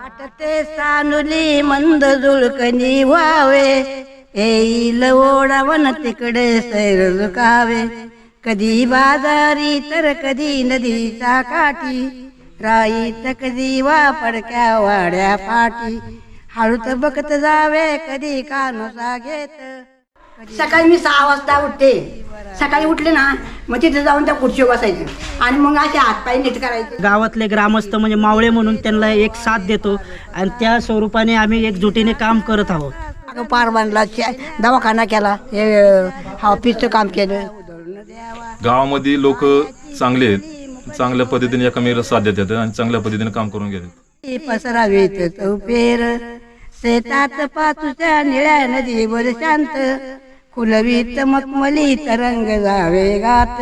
आटते सानुली मंद जुळकणी व्हावे. येईल ओढावन तिकडे सैर झुकावे. कधी बाजारी तर कधी नदीच्या काठी. राईत कधी वा पडक्या वाड्या पाठी. हळूत बघत जावे कधी कानुसा घेत. सकाळी मी सहा वाजता उठते. सकाळी उठले ना मग तिथे जाऊन त्या खुर्चीवर बसायचं. आणि मग असे हातपाय नीट करायचे. गावातले ग्रामस्थ म्हणजे मावळे म्हणून त्यांना एक साथ देतो. आणि त्या स्वरूपाने आम्ही एकजुटीने काम करत आहोत. अगं पार बांधला दवाखाना केला. हे ऑफिसचं काम केलं. गावामध्ये लोक चांगले आहेत. चांगल्या पद्धतीने एकामेकाला साथ देतात आणि चांगल्या पद्धतीने काम करून घेतात. पसरावीत चौफेर शेतात पाचूच्या निळ्या नदीवर शांत. कुलवीत मखमली तरंग जावे गात.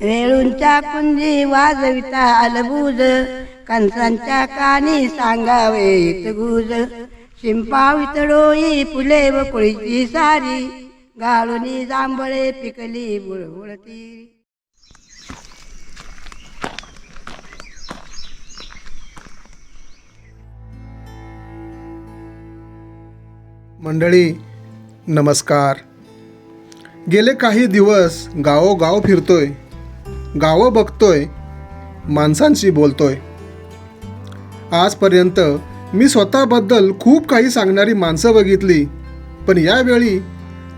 वेळूंच्या कुंजी वाजविता अलबूज. कंसांच्या कानी सांगावे गुज. शिंपावित डोई फुले व कुळीची सारी. गाळुनी जांभळे पिकली बुळबुळती मंडळी नमस्कार. गेले काही दिवस गावोगाव फिरतोय गावं बघतोय माणसांशी बोलतोय. आजपर्यंत मी स्वतःबद्दल खूप काही सांगणारी माणसं बघितली पण यावेळी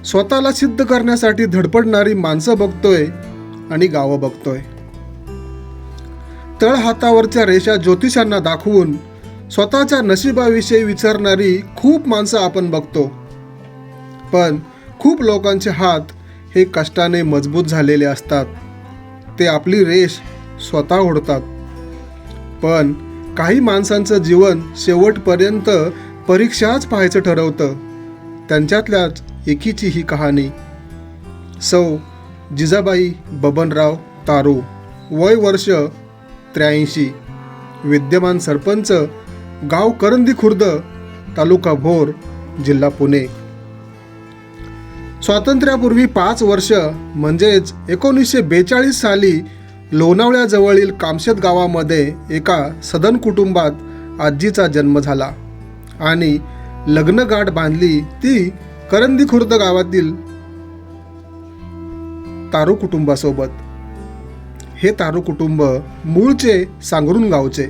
स्वतःला सिद्ध करण्यासाठी धडपडणारी माणसं बघतोय आणि गावं बघतोय. तळहातावरच्या रेषा ज्योतिषांना दाखवून स्वतःच्या नशिबाविषयी विचारणारी खूप माणसं आपण बघतो. पण खूप लोकांचे हात हे कष्टाने मजबूत झालेले असतात. ते आपली रेष स्वतः ओढतात. पण काही माणसांचं जीवन शेवटपर्यंत परीक्षाच पाहायचं ठरवतं. त्यांच्यातल्याच एकीची ही कहाणी. सौ जिजाबाई बबनराव तारू वय वर्ष त्र्याऐंशी विद्यमान सरपंच गाव करंदी खुर्द तालुका भोर जिल्हा पुणे. स्वातंत्र्यापूर्वी पाच वर्ष म्हणजेच एकोणीसशे बेचाळीस साली लोणावळ्याजवळील कामशेत गावामध्ये एका सदन कुटुंबात आजीचा जन्म झाला. आणि लग्नगाठ बांधली ती करंदी खुर्द गावातील तारू कुटुंबासोबत. हे तारू कुटुंब मूळचे सांगरून गावचे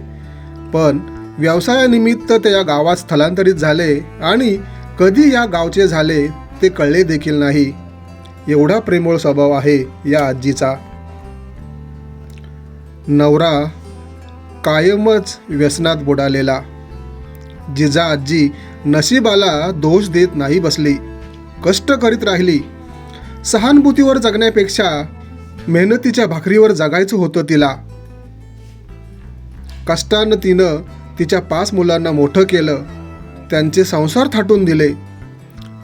पण व्यवसायानिमित्त ते या गावात स्थलांतरित झाले आणि कधी या गावचे झाले ते कळले देखील नाही. एवढा प्रेमळ स्वभाव आहे या आजीचा. नवरा कायमच व्यसनात बुडालेला. जिजा आजी नशिबाला दोष देत नाही बसली. कष्ट करीत राहिली. सहानुभूतीवर जगण्यापेक्षा मेहनतीच्या भाकरीवर जगायचं होतं तिला. कष्टानं तिनं तिच्या पाच मुलांना मोठं केलं. त्यांचे संसार थाटून दिले.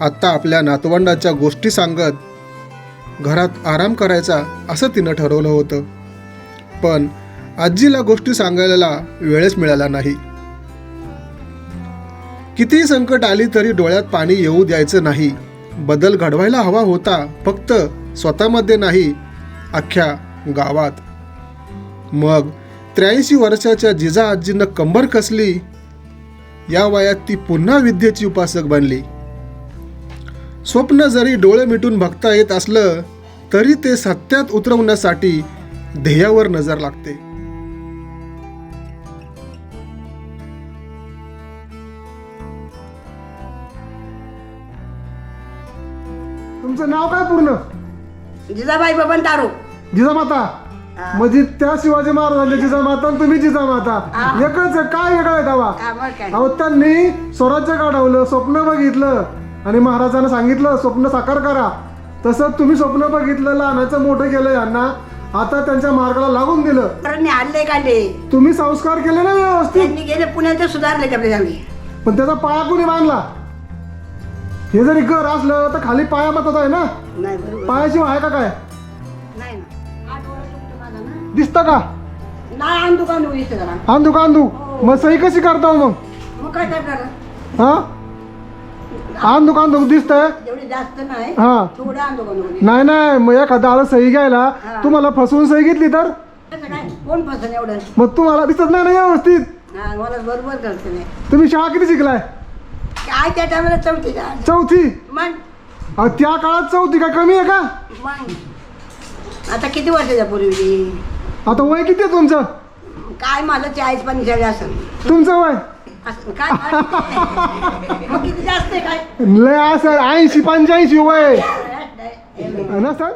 आत्ता आपल्या नातवंडाच्या गोष्टी सांगत घरात आराम करायचा असं तिनं ठरवलं होतं. पण आजीला गोष्टी सांगायला वेळच मिळाला नाही. कितीही संकट आली तरी डोळ्यात पाणी येऊ द्यायचं नाही. बदल घडवायला हवा होता फक्त स्वतःमध्ये नाही अख्ख्या गावात. मग त्र्याऐंशी वर्षाच्या जिजा आजीनं कंबर कसली? या वयात ती पुन्हा विद्येची उपासक बनली. स्वप्न जरी डोळे मिटून बघता येत असलं तरी ते सत्यात उतरवण्यासाठी ध्येयावर नजर लागते. तुमचं नाव काय पूर्ण? जिजाबाई बबन तारू. जिजामाता. म्हणजे त्या शिवाजी महाराजांच्या जिजामाता आणि तुम्ही जिजामाता. एकच आहे काय वेगळं आहे दावा मग काय? अहो त्यांनी स्वराज्य काढवलं स्वप्न बघितलं. आणि महाराजांना सांगितलं स्वप्न साकार करा. तसं तुम्ही स्वप्न बघितलं लहानाचं मोठं केलं यांना. आता त्यांच्या मार्गाला लागून दिलं. पोरांनी काढले तुम्ही संस्कार केले ना व्यवस्थित. त्यांनी गेले पुण्यात ते सुधारले पण त्याचा पाया कोणी बांधला? हे जरी घर असलं तर खाली पाया मातच आहे ना. नाही बरोबर. पायाशिवाय आहे का काय? नाही ना. आठ वर्ष तुमचं माझं ना. दिसतं का? नाही आण दुकान उघडीच जरा. आंदू कांदू मग सही कशी करता हो मग? मग काय करणार? हा? आंदू कांदू दिसतंय? जास्त नाही. हा. थोडं दुकान नाही नाही मग एखादा आला सही घ्यायला. तुम्हाला फसवून सही घेतली तर? काय? कोण फसन एवढं? मग तुम्हाला दिसत नाही ना व्यवस्थित? हा मला बरोबर करते मी. तुम्ही शाळा किती शिकलाय? काय त्या टायमाला चौथी चौथी? मग? अहो, त्या काळात चौथी काय कमी आहे का? मग? आता किती वर्षाच्या पूर्वी आता वय किती आहे तुमचं? काय माझं चाळीस पंचेचाळीस असं तुमचं वय? असं काय मग किती जास्त आहे काय? लय असं ऐंशी पंच्याऐंशी वय. ना सर?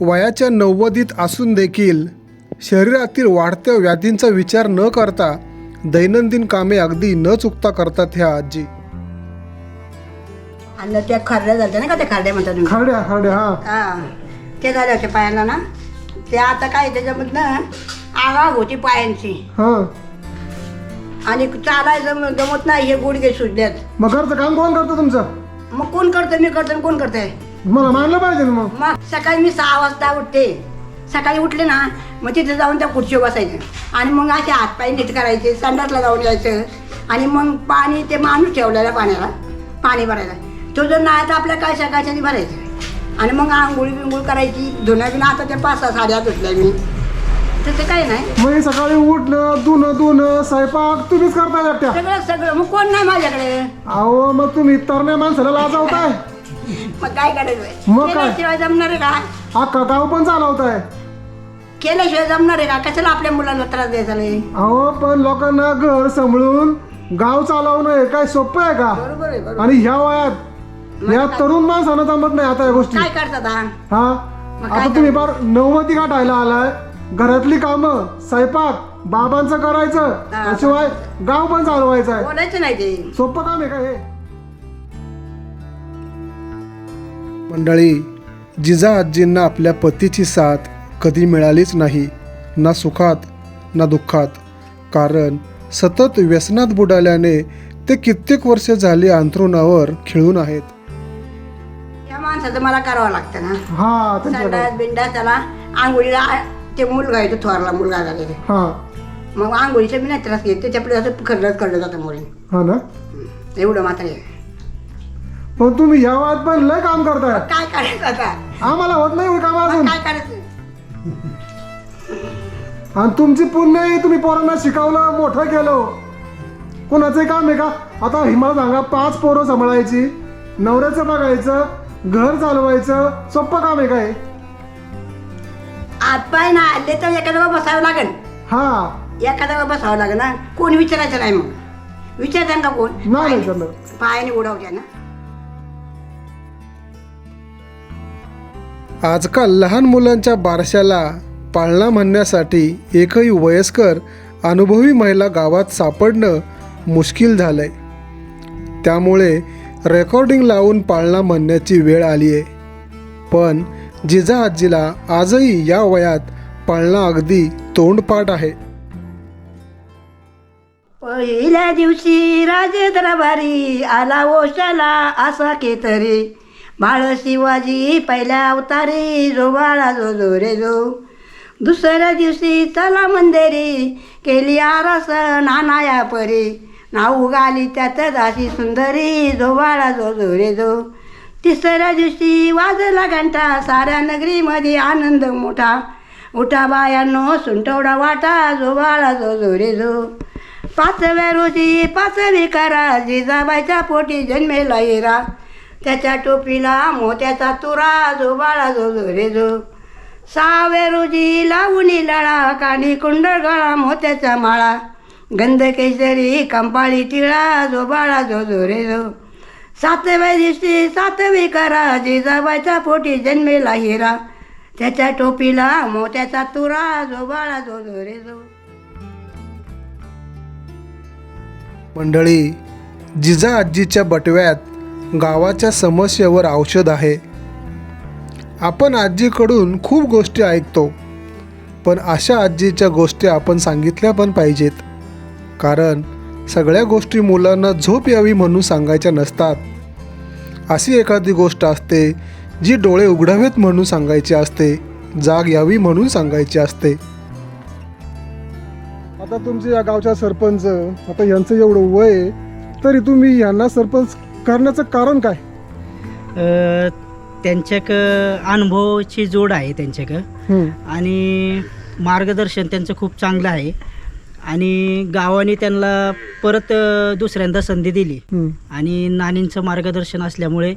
वयाच्या नव्वदीत असून देखील शरीरातील वाढत्या व्याधींचा विचार न करता दैनंदिन कामे अगदी न चुकता करतात ह्या आजी. आणि त्या खरड्या झाल्या ना का त्या खरड्या म्हणतात तुम्ही? खरड्या खरड्या हा. हा. ते झाले होते पायाला ना. ते आता काय त्याच्यामधनं आगाग होती पायांची. हा. आणि चालायचं मग जमत नाही हे गुडघे सुटल्यात मग घरचं काम कोण करतं तुमचं? मग कोण करतं मी करतो आणि कोण करतंय? मला मानलं पाहिजे ना मग. मग सकाळी मी सहा वाजता उठते. सकाळी उठले ना मग तिथे जाऊन त्या खुर्चीवर बसायचं. आणि मग असे हातपाय नीट करायचे संडासला जाऊन यायचं. आणि मग पाणी ते माणूस ठेवलेला पाण्याला पाणी भरायला. तो जर नाही तर आपल्या काय सकाळच्यानी भरायचं. आणि मग आंघोळी बिंघोळ करायची. धुण्या बिना आता त्या पाच सहा साड्या धुतल्या मी. तसं काही नाही. मग हे सकाळी उठलं धुणं धुणं स्वयंपाक तुम्हीच करताय एकट्या. सगळं सगळं. मग कोण नाही माझ्याकडे? अहो मग तुम्ही तरण्या माणसाला लाजवताय. मग काय करायचं? मग काय? केल्याशिवाय जमणार आहे का? अख्खा गाव पण चालवताय. केल्याशिवाय जमणार आहे का? कशाला आपल्या मुलांना त्रास द्यायचा नाही अहो पण लोकांना घर सांभाळून गाव चालवणं हे काय सोपं आहे का? बरोबर आहे बरोबर. आणि ह्या वयात या तरुण माणसानं जमत नाही आता या गोष्टी. काय करतात हा? हा? मग काय आता तुम्ही बार नव्वदी गाठायला आलाय. घरातली कामं स्वयंपाक बाबांचं करायचं. शिवाय गाव पण चालवायचं आहे. बोलायचं नाही ते. सोपं काम आहे का हे? मंडळी जिजा आजींना आपल्या पतीची साथ कधी मिळालीच नाही. ना सुखात ना दुःखात. कारण सतत व्यसनात बुडाल्याने ते कित्येक वर्ष झाली अंथरुणावर खिळून आहेत. या माणसाचं मला करावं लागतं ना. हा त्यांच्याकडे. संडास बिंडा त्याला आंघोळीला ते मुलगा आहे तो थोरला मुलगा झालेला हा. मग आंघोळीचा बी नाही त्रास घेत त्याच्या आपलं असं खरडत काढलं जातं मुली हा ना? एवढं मात्र आहे. पण तुम्ही ह्या वयात पण लय काम करताय. काय करायचं आता? आम्हाला होत नाही काम मग अजून. काय करायचं? आणि तुमची पुण्य आहे तुम्ही पोरांना शिकवलं मोठं केलं. कोणाचं काम आहे का? आता हिमाला सांगा पाच पोरं सांभाळायची नवऱ्याचं बघायचं घर चालवायचं सोपं काम आहे काय? हातपाय ना आले तर एखाद्या बसावं लागेल हा. एखाद्या बसावं लागेल ना कोण विचारायचं नाही मग. विचारतात का कोण? नाही चाललं. पायाने उडवत्या ना. आजकाल लहान मुलांच्या बारशाला पाळणा म्हणण्यासाठी एकही वयस्कर अनुभवी महिला गावात सापडणं मुश्किल झालंय. त्यामुळे रेकॉर्डिंग लावून पाळणा म्हणण्याची वेळ आली आहे पण जिजा आजीला आजही या वयात पाळणा अगदी तोंडपाठ आहे. पहिल्या दिवशी राजे दरबारी आला ओशाला असा केतरी. बाळ शिवाजी पहिल्या अवतारी जो बाळा जो जो रे जो. दुसऱ्या दिवशी चला मंदिरी केली आरस नानाया परी. नाऊ गाली त्यात दाशी सुंदरी जो बाळा जो जो रे जो. तिसऱ्या दिवशी वाजला घंटा. साऱ्या नगरीमध्ये आनंद मोठा. उठा बायांनो सुंटवडा वाटा जो बाळा जो जो जो. पाचव्या रोजी पाचवी करा. जिजाबाईच्या पोटी जन्मेला हिरा त्याच्या टोपीला मोत्याचा तुरा जो बाळा जो झोरे जो. सहाव्या रोजी लावणी लळा काणी कुंडळ गळा मोत्याचा माळा. गंध केसरी कंपाळी टिळा जो बाळा जो जो जो. सातव्या दिवशी सातवी करा जिजाबाईच्या पोटी जन्मेला हिरा. त्याच्या टोपीला मोत्याचा तुरा जो बाळा जो जो रे जो. मंडळी जिजा आजीच्या बटव्यात गावाच्या समस्येवर औषध आहे. आपण आजीकडून खूप गोष्टी ऐकतो पण अशा आजीच्या गोष्टी आपण सांगितल्या पण पाहिजेत. कारण सगळ्या गोष्टी मुलांना झोप यावी म्हणून सांगायच्या नसतात. अशी एखादी गोष्ट असते जी डोळे उघडावेत म्हणून सांगायची असते जाग यावी म्हणून सांगायची असते. आता तुमचे या गावच्या सरपंच आता यांचं एवढं वय तरी तुम्ही यांना सरपंच करण्याचं कारण काय? त्यांच्याक अनुभवाची जोड आहे त्यांच्याक. आणि मार्गदर्शन त्यांचं खूप चांगलं आहे. आणि गावाने त्यांना परत दुसऱ्यांदा संधी दिली. आणि नानींचं मार्गदर्शन असल्यामुळे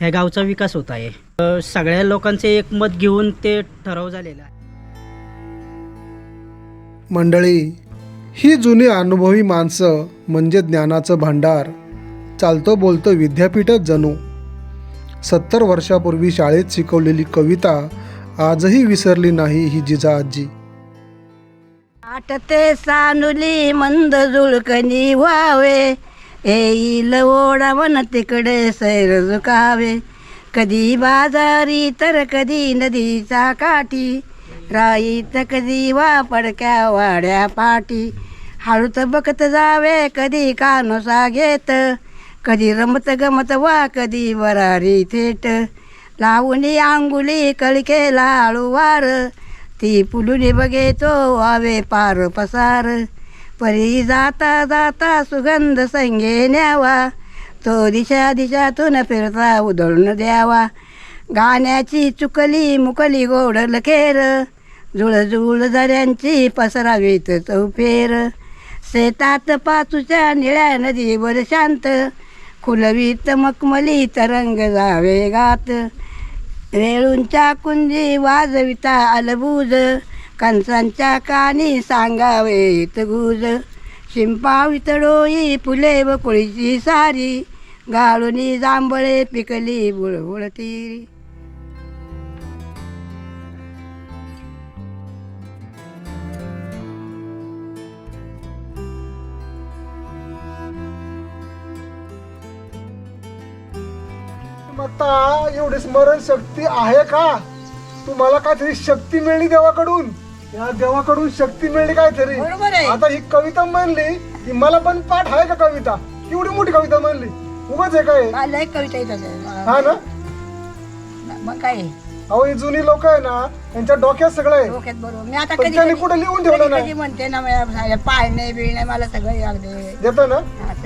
ह्या गावचा विकास होत आहे. सगळ्या लोकांचे एक मत घेऊन ते ठराव झालेला आहे. मंडळी ही जुनी अनुभवी माणसं म्हणजे ज्ञानाचं भांडार चालतं बोलतं विद्यापीठच जणू. सत्तर वर्षापूर्वी शाळेत शिकवलेली कविता आजही विसरली नाही ही जिजा आजी आटते सानुली मंद जुळकणी व्हावे. येईल ओढावन तिकडे सैर झुकावे. कधी बाजारी तर कधी नदीचा काठी. राईत कधी वा पडक्या वाड्या पाठी. हळूत बघत जावे कधी कानोसा घेत. कधी रमत गमत वा कधी वरारी थेट. लावणी आंगुली कळकेला आळूवार. ती पुलुनी बघे तो वावे पार पसार. परी जाता जाता सुगंध संगे न्यावा. तो दिशा दिशातून फिरता उधळून द्यावा. गाण्याची चुकली मुकली गोड लखेर. जुळजुळ झऱ्यांची पसरावीत चौफेर. शेतात पाचूच्या निळ्या नदीवर शांत. खुलवीत मखमली तरंग जावे गात. रेळूंच्या कुंजी वाजविता अलबूज कंसांच्या कानी सांगावे गुज शिंपावित डोई फुले व कुळीची सारी गाळूनी जांभळे पिकली बुळबुळ आता एवढी स्मरण शक्ती आहे का? तुम्हाला काहीतरी शक्ती मिळली देवाकडून. या देवाकडून शक्ती मिळली काहीतरी. बरोबर आहे. आता ही कविता म्हणली की मला पण पाठ आहे का कविता? एवढी मोठी कविता म्हणली. उगाच आहे काय? मला एक कविता हा ना? मग काय? अहो ही जुनी लोक आहे ना यांच्या डोक्यात सगळं आहे. डोक्यात बरोबर. मी आता पण कधी त्यांनी कुठे लिहून ठेवलं कधी नाही? कधी म्हणते ना मला पाळणे बिळणे मला सगळं देतं ना?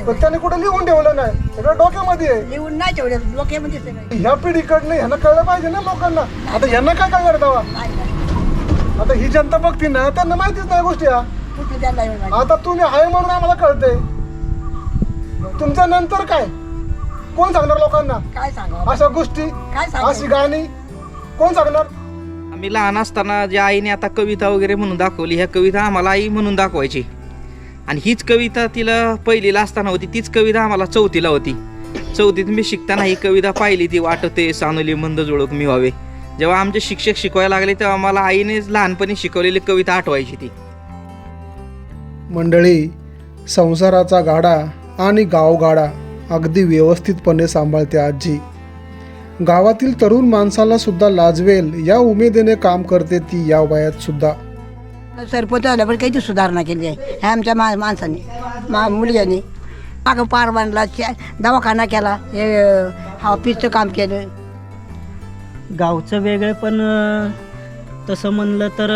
पण त्यांनी कुठे लिहून ठेवलं नाही? सगळं डोक्यामध्ये आहे. लिहून नाही ठेवले डोक्यामध्ये सगळं ह्या पिढीकडनं ह्यांना कळलं पाहिजे ना लोकांना. आता ह्यांना काय नाही नाही. आता ही जनता बघती ना त्यांना माहितीच नाही गोष्टी ह्या कुठे त्यांना एवढं माहिती. आता तुम्ही आहे म्हणून आम्हाला कळतंय. तुमच्या नंतर काय? कोण सांगणार लोकांना? काय सांगावं? अशा गोष्टी काय अशी गाणी कोण सांगणार? आम्ही लहान असताना ज्या आईने आता कविता वगैरे म्हणून दाखवली ह्या कविता आम्हाला आई म्हणून दाखवायची. आणि हीच कविता तिला पहिलीला असताना होती तीच कविता आम्हाला चौथीला होती. चौथीत मी शिकताना ही कविता पाहिली ती वाटते सानुली मंद जुळक मी व्हावे जेव्हा आमचे शिक्षक शिकवायला लागले तेव्हा मला आईनेच लहानपणी शिकवलेली कविता आठवायची ती. मंडळी संसाराचा गाडा आणि गावगाडा अगदी व्यवस्थितपणे सांभाळते आजी. गावातील तरुण माणसाला सुद्धा लाजवेल या उमेदीने काम करते ती या वयात सुद्धा. सरपंच आलं पण काही सुधारणा केली आहे ह्या आमच्या मा माणसाने मा मुलग्याने. मागं पार बांधला दवाखाना केला हे ऑफिसचं काम केलं. गावचं वेगळं पण तसं म्हणलं तर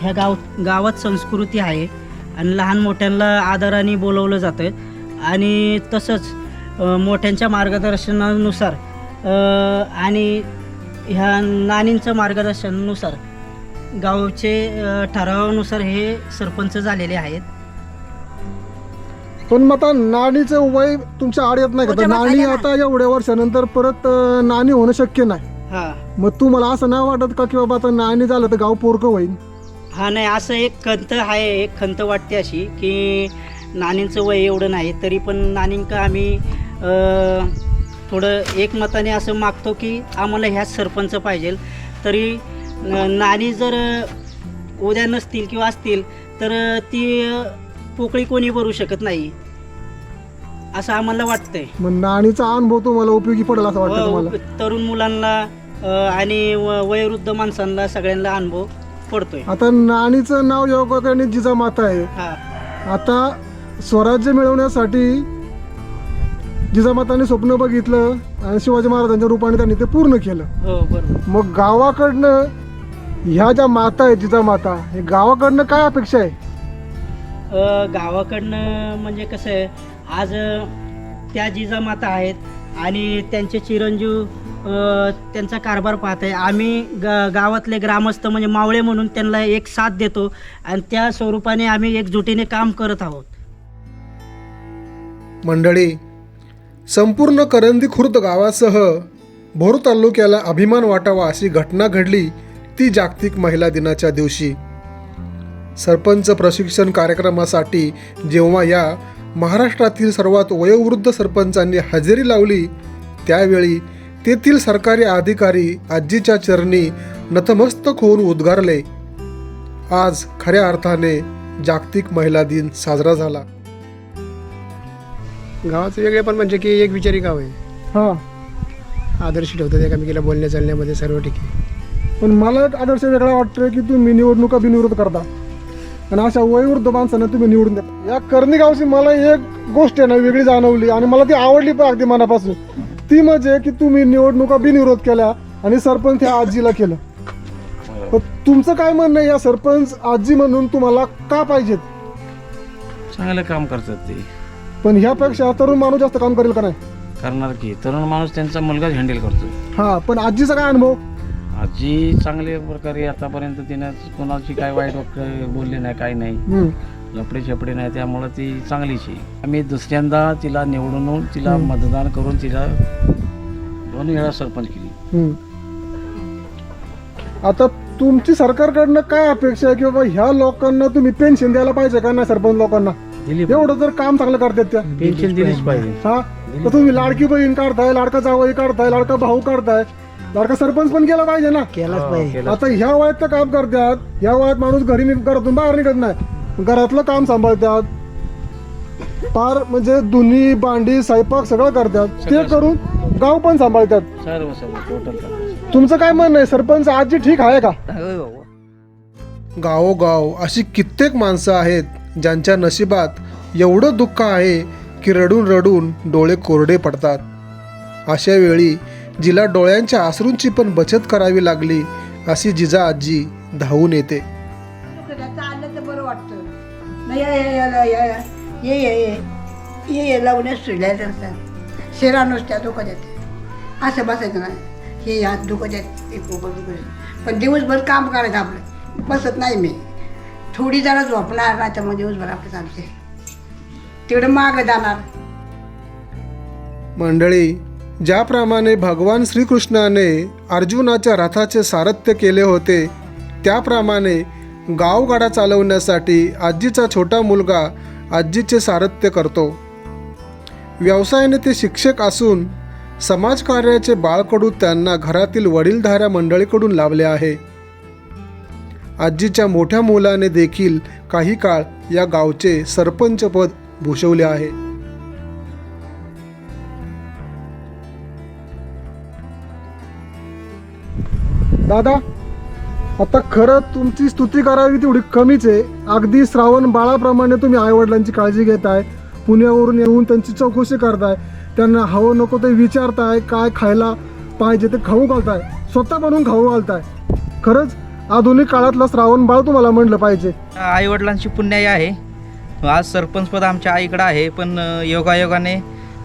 ह्या गाव गावात संस्कृती आहे. आणि लहान मोठ्यांना आदराने बोलवलं जातं आणि तसंच मोठ्यांच्या मार्गदर्शनानुसार आणि ह्या नानींचं मार्गदर्शनानुसार गावचे ठरावानुसार हे सरपंच झालेले आहेत. पण मग आता नाणीचं वय तुमच्या आड येत नाही का? तर नाणी आता एवढ्या वर्षानंतर परत अं, नाणी होणं शक्य नाही. हां. मग तुम्हाला असं नाही वाटत का की बाबा आता नाणी झालं तर गाव पोरकं होईल? हा नाही असं एक खंत आहे एक खंत वाटते अशी की नानींचं वय एवढं नाही तरी पण नानींका आम्ही अ, थोडं एकमताने असं मागतो की आम्हाला ह्याच सरपंच पाहिजे तरी न- नानी जर उद्या नसतील किंवा असतील तर ती पोकळी कोणी भरू शकत नाही. असं आम्हाला वाटतंय. मग नाणीचा अनुभव तुम्हाला उपयोगी पडेल असं वाटतं तुम्हाला? व- तरुण मुलांना अ, आणि व- वयोवृद्ध माणसांना सगळ्यांना अनुभव पडतोय. आता नाणीचं नाव योगाने जिजामाता आहे. हा. आता स्वराज्य मिळवण्यासाठी जिजामाताने स्वप्न बघितलं आणि शिवाजी महाराजांच्या रूपाने त्यांनी ते पूर्ण केलं. हो बरोबर. मग गावाकडनं ह्या ज्या माता आहेत जिजामाता हे गावाकडनं काय अपेक्षा आहे? अ, गावाकडनं म्हणजे कसं आहे आज अ, त्या जिजामाता आहेत आणि त्यांचे चिरंजीव अ, त्यांचा कारभार पाहत आहे. आम्ही ग गावातले ग्रामस्थ म्हणजे मावळे म्हणून त्यांना एक साथ देतो आणि त्या स्वरूपाने आम्ही एकजुटीने काम करत आहोत. मंडळी संपूर्ण करंदी खुर्द गावासह भोर तालुक्याला अभिमान वाटावा अशी घटना घडली ती जागतिक महिला दिनाच्या दिवशी. सरपंच प्रशिक्षण कार्यक्रमासाठी जेव्हा या महाराष्ट्रातील सर्वात वयोवृद्ध सरपंचांनी हजेरी लावली त्यावेळी तेथील सरकारी अधिकारी आजीच्या चरणी नतमस्तक होऊन उद्गारले. आज खऱ्या अर्थाने जागतिक महिला दिन साजरा झाला. गावाचं वेगळे पण म्हणजे की एक विचारी गाव आहे. हा. आदर्श ठेवतात एकामेकीला बोलण्या चालण्यामध्ये सर्व ठिकाणी पण मला एक आदर्श वेगळा वाटतोय की तुम्ही निवडणुका बिनविरोध करता. आणि अशा वयोवृद्ध माणसांना तुम्ही निवडून देता या करणी गावची मला एक गोष्ट आहे ना वेगळी जाणवली आणि मला ती आवडली पण अगदी मनापासून. ती म्हणजे की तुम्ही निवडणुका बिनविरोध केल्या आणि सरपंच ह्या आजीला केलं. पण तुमचं काय म्हणणं आहे या सरपंच आजी म्हणून तुम्हाला का पाहिजेत? चांगलं काम करतात ते. पण ह्यापेक्षा तरुण माणूस जास्त काम करेल का नाही? करणार की. तरुण माणूस त्यांचा मुलगाच हँडल करतो हा पण आजीचा काय अनुभव? आजी चांगल्या प्रकारे आतापर्यंत तिनं कोणाची काय वाईट वाक्य बोलले नाही काय नाही. हम्म. लपडे छपडे नाही त्यामुळं ती चांगलीच आहे. आम्ही दुसऱ्यांदा तिला निवडून तिला मतदान करून तिला दोन वेळा सरपंच केली. हम्म. आता तुमची सरकारकडनं काय अपेक्षा आहे? की बाबा ह्या लोकांना तुम्ही पेन्शन द्यायला पाहिजे का नाही सरपंच लोकांना? दिली एवढं जर काम चांगलं करतात त्या. पेन्शन दिलीच पाहिजे. हा? तर तुम्ही लाडकी बहीण काढताय लाडका जावई काढताय लाडका भाऊ काढताय लाडका सरपंच पण केला पाहिजे ना. केलाच पाहिजे. आता ह्या वयात तर काम करतात ह्या वयात माणूस घरी नि- घरातून बाहेर निघत नाही. घरातलं काम सांभाळतात. पार म्हणजे धुनी भांडी स्वयंपाक सगळं करतात. ते करून गाव पण सांभाळतात. सर्व सर्व टोटल करतात तुमचं काय म्हणणं आहे? सरपंच आजी ठीक आहे का? गावोगाव अशी कित्येक माणसं आहेत ज्यांच्या नशिबात एवढं दुःख आहे की रडून रडून डोळे कोरडे पडतात. अशा वेळी जिला डोळ्यांच्या आसरूंची पण बचत करावी लागली अशी जिजा आजी धावून येते. ये नुसत्या दुखत येते. असं बसायचं नाही. हे या दुखत येते. पण दिवसभर काम करायचं आपलं. बसत नाही मी. थोडी जरा झोपणार नाही तर मग दिवसभर आपलं चालते तिकडं माग जाणार. मंडळी ज्याप्रमाणे भगवान श्रीकृष्णाने अर्जुनाच्या रथाचे सारथ्य केले होते त्याप्रमाणे गावगाडा चालवण्यासाठी आजीचा छोटा मुलगा आजीचे सारथ्य करतो. व्यवसायाने ते शिक्षक असून समाजकार्याचे बाळकडू त्यांना घरातील वडीलधाऱ्या मंडळीकडून लाभले आहे. आजीच्या मोठ्या मुलाने देखील काही काळ या गावचे सरपंचपद भूषवले आहे. दादा आता खरं तुमची स्तुती करावी तेवढी कमीच आहे. अगदी श्रावण बाळाप्रमाणे तुम्ही आईवडिलांची काळजी घेताय पुण्यावरून येऊन त्यांची चौकशी करताय त्यांना हवं नको ते विचारताय काय खायला पाहिजे ते खाऊ घालताय स्वतः बनवून खाऊ घालताय. खरंच आधुनिक काळातलं श्रावण बाळ तुम्हाला म्हणलं पाहिजे. आई वडिलांची पुण्याई आहे. आज सरपंच पद आमच्या आईकडं आहे पण योगायोगाने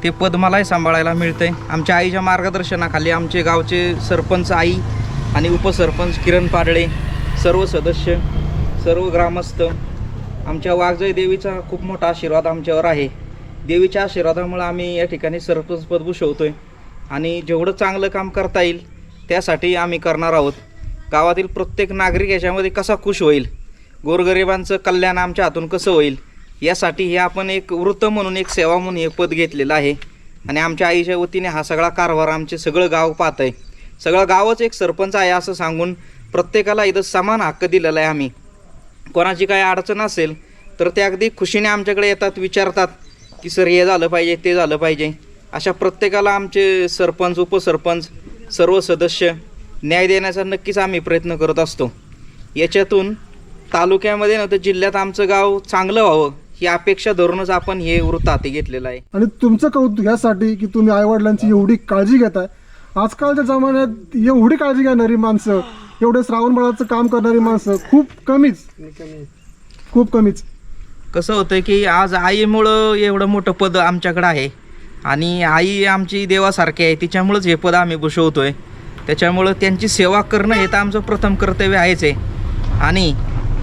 ते पद मलाही सांभाळायला मिळतंय. आमच्या आईच्या मार्गदर्शनाखाली आमचे गावचे सरपंच आई आणि उपसरपंच किरण पाडळे सर्व सदस्य सर्व ग्रामस्थ आमच्या वाघजय देवीचा खूप मोठा आशीर्वाद आमच्यावर आहे. देवीच्या आशीर्वादामुळे आम्ही या ठिकाणी सरपंच पद भूषवतोय. आणि जेवढं चांगलं काम करता येईल त्यासाठी आम्ही करणार आहोत. गावातील प्रत्येक नागरिक याच्यामध्ये कसा खुश होईल? गोरगरिबांचं कल्याण आमच्या हातून कसं होईल? यासाठी हे आपण एक वृत्त म्हणून एक सेवा म्हणून हे पद घेतलेलं आहे. आणि आमच्या आईच्या वतीने हा सगळा कारभार आमचे सगळं गाव पाहत आहे. सगळं गावच एक सरपंच आहे असं सांगून प्रत्येकाला इथं समान हक्क दिलेला आहे आम्ही. कोणाची काय अडचण असेल तर ते अगदी खुशीने आमच्याकडे येतात विचारतात की सर हे झालं पाहिजे ते झालं पाहिजे. अशा प्रत्येकाला आमचे सरपंच उपसरपंच सर्व सदस्य न्याय देण्याचा नक्कीच आम्ही प्रयत्न करत असतो. याच्यातून तालुक्यामध्ये नव्हतं जिल्ह्यात आमचं गाव चांगलं व्हावं ही अपेक्षा धरूनच आपण हे वृत्त हाती घेतलेलं आहे. आणि तुमचं कौतुक ह्यासाठी की तुम्ही आईवडिलांची एवढी काळजी घेताय. आजकालच्या जमान्यात एवढी काळजी घेणारी माणसं एवढे श्रावण बाळाचं काम करणारी माणसं खूप कमीच. खूप कमीच. कसं होतं की आज आईमुळं एवढं मोठं पद आमच्याकडं आहे. आणि आई आमची देवासारखी आहे तिच्यामुळंच हे पद आम्ही भूषवतोय. त्याच्यामुळं त्यांची सेवा करणं हे तर आमचं प्रथम कर्तव्य आहेच आहे. आणि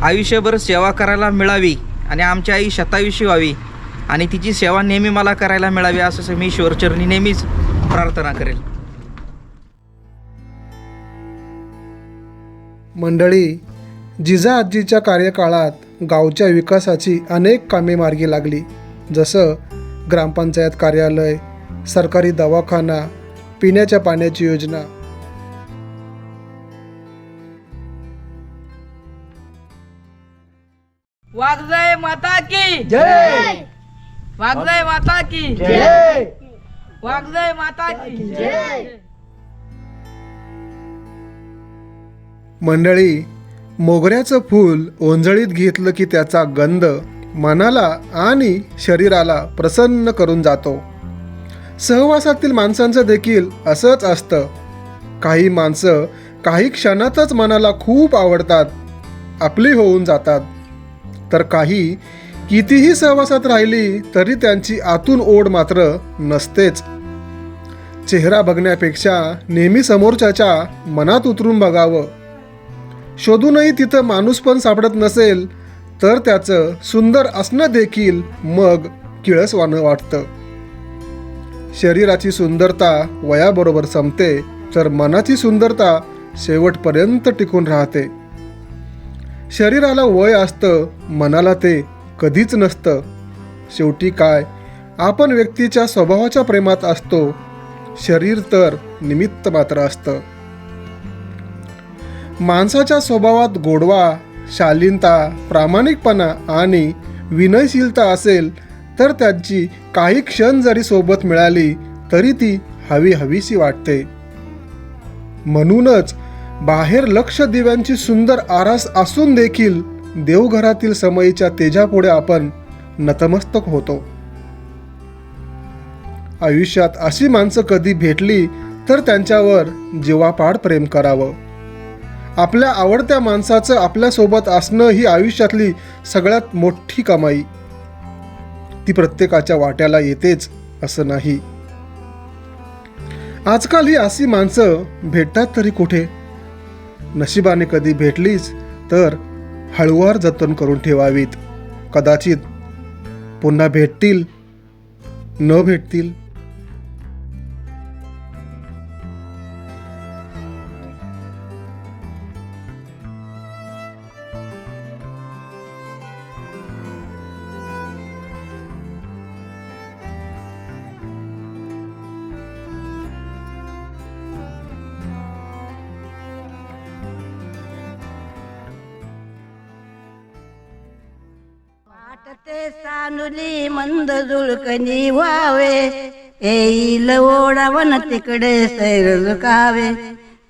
आयुष्यभर सेवा करायला मिळावी आणि आमची आई शतायुषी व्हावी आणि तिची सेवा नेहमी मला करायला मिळावी असं मी ईश्वरचरणी नेहमीच प्रार्थना करेल. मंडळी जिजा आजीच्या कार्यकाळात गावच्या विकासाची अनेक कामे मार्गी लागली. जसं ग्रामपंचायत कार्यालय सरकारी दवाखाना पिण्याच्या पाण्याची योजना वागजय माता की. जय. वागजय माता की. जय. वागजय माता की. जय. मंडळी मोगऱ्याचं फूल ओंजळीत घेतलं की त्याचा गंध मनाला आणि शरीराला प्रसन्न करून जातो. सहवासातील माणसांचं देखील असंच असतं. काही माणसं काही क्षणातच मनाला खूप आवडतात. आपली होऊन जातात. तर काही कितीही सहवासात राहिली तरी त्यांची आतून ओढ मात्र नसतेच. चेहरा बघण्यापेक्षा नेहमी समोरच्याच्या मनात उतरून बघावं. शोधूनही तिथं माणूस पण सापडत नसेल तर त्याचं सुंदर असणं देखील मग किळसवानं वाटतं. शरीराची सुंदरता वयाबरोबर संपते तर मनाची सुंदरता शेवटपर्यंत टिकून राहते. शरीराला वय असतं मनाला ते कधीच नसतं. शेवटी काय? आपण व्यक्तीच्या स्वभावाच्या प्रेमात असतो. शरीर तर निमित्त मात्र असतं. माणसाच्या स्वभावात गोडवा शालीनता प्रामाणिकपणा आणि विनयशीलता असेल तर त्यांची काही क्षण जरी सोबत मिळाली तरी ती हवी हवीशी वाटते. म्हणूनच बाहेर लक्ष दिव्यांची सुंदर आरास असून देखील देवघरातील समयीच्या तेजापुढे आपण नतमस्तक होतो. आयुष्यात अशी माणसं कधी भेटली तर त्यांच्यावर जीवापाड प्रेम करावं. आपल्या आवडत्या माणसाचं आपल्यासोबत असणं ही आयुष्यातली सगळ्यात मोठी कमाई. ती प्रत्येकाच्या वाट्याला येतेच असं नाही. आजकाल ही अशी माणसं भेटतात तरी कुठे? नशिबाने कधी भेटलीच तर हळूवार जतन करून ठेवावीत. कदाचित पुन्हा भेटतील न भेटतील. ते सानुली मंद जुळकणी व्हावे. येईल ओढावन तिकडे सैर झुकावे.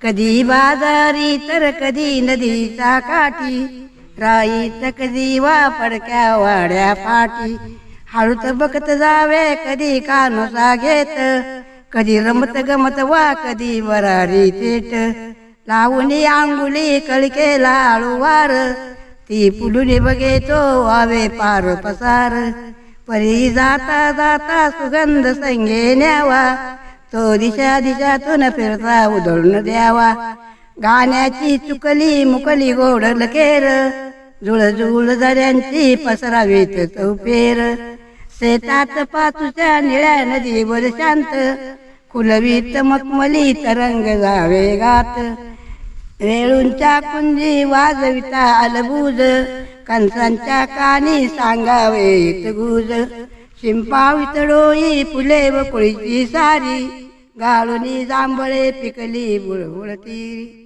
कधी बाजारी तर कधी नदीचा काठी. राईत कधी वा पडक्या वाड्या पाठी. हळूत बघत जावे कधी कानुसा घेत. कधी रमत गमत वा कधी वरारी थेट लावणी अंगुली कळकेला वार ती पुलुनी बघे तो वावे पार पसार. परी जाता जाता सुगंध संगे न्यावा. तो दिशा दिशातून फिरता उधळून द्यावा. गाण्याची चुकली मुकली गोड लकेर. जुळजुळ झऱ्यांची पसरावीत चौफेर शेतात पाचूच्या निळ्या नदीवर शांत. खुलवीत मखमली तरंग जावे गात. रेळूंच्या कुंजी वाजविता अलबूज कंसांच्या कानी सांगावे गुज. शिंपावित डोई फुले व कुळीची सारी गाळुनी जांभळे पिकली बुळबुळती